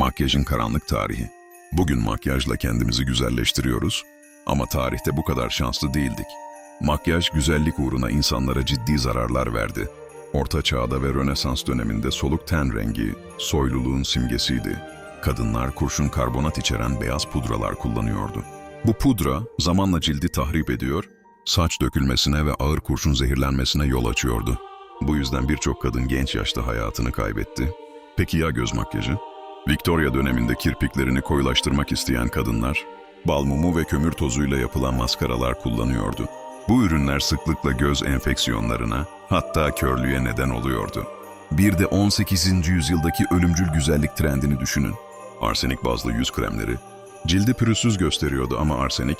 Makyajın karanlık tarihi. Bugün makyajla kendimizi güzelleştiriyoruz ama tarihte bu kadar şanslı değildik. Makyaj güzellik uğruna insanlara ciddi zararlar verdi. Orta Çağ'da ve Rönesans döneminde soluk ten rengi soyluluğun simgesiydi. Kadınlar kurşun karbonat içeren beyaz pudralar kullanıyordu. Bu pudra zamanla cildi tahrip ediyor, saç dökülmesine ve ağır kurşun zehirlenmesine yol açıyordu. Bu yüzden birçok kadın genç yaşta hayatını kaybetti. Peki ya göz makyajı? Victoria döneminde kirpiklerini koyulaştırmak isteyen kadınlar, bal mumu ve kömür tozuyla yapılan maskaralar kullanıyordu. Bu ürünler sıklıkla göz enfeksiyonlarına, hatta körlüğe neden oluyordu. Bir de 18. yüzyıldaki ölümcül güzellik trendini düşünün. Arsenik bazlı yüz kremleri, cildi pürüzsüz gösteriyordu ama arsenik,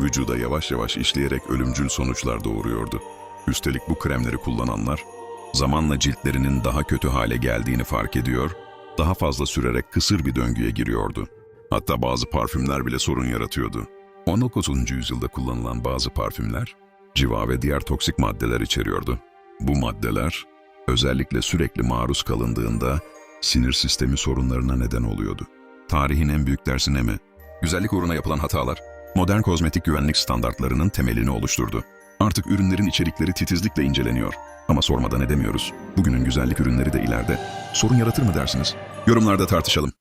vücuda yavaş yavaş işleyerek ölümcül sonuçlar doğuruyordu. Üstelik bu kremleri kullananlar, zamanla ciltlerinin daha kötü hale geldiğini fark ediyor, daha fazla sürerek kısır bir döngüye giriyordu. Hatta bazı parfümler bile sorun yaratıyordu. 19. yüzyılda kullanılan bazı parfümler, civa ve diğer toksik maddeler içeriyordu. Bu maddeler, özellikle sürekli maruz kalındığında sinir sistemi sorunlarına neden oluyordu. Tarihin en büyük dersi ne mi? Güzellik uğruna yapılan hatalar, modern kozmetik güvenlik standartlarının temelini oluşturdu. Artık ürünlerin içerikleri titizlikle inceleniyor. Ama sormadan edemiyoruz. Bugünün güzellik ürünleri de ileride sorun yaratır mı dersiniz? Yorumlarda tartışalım.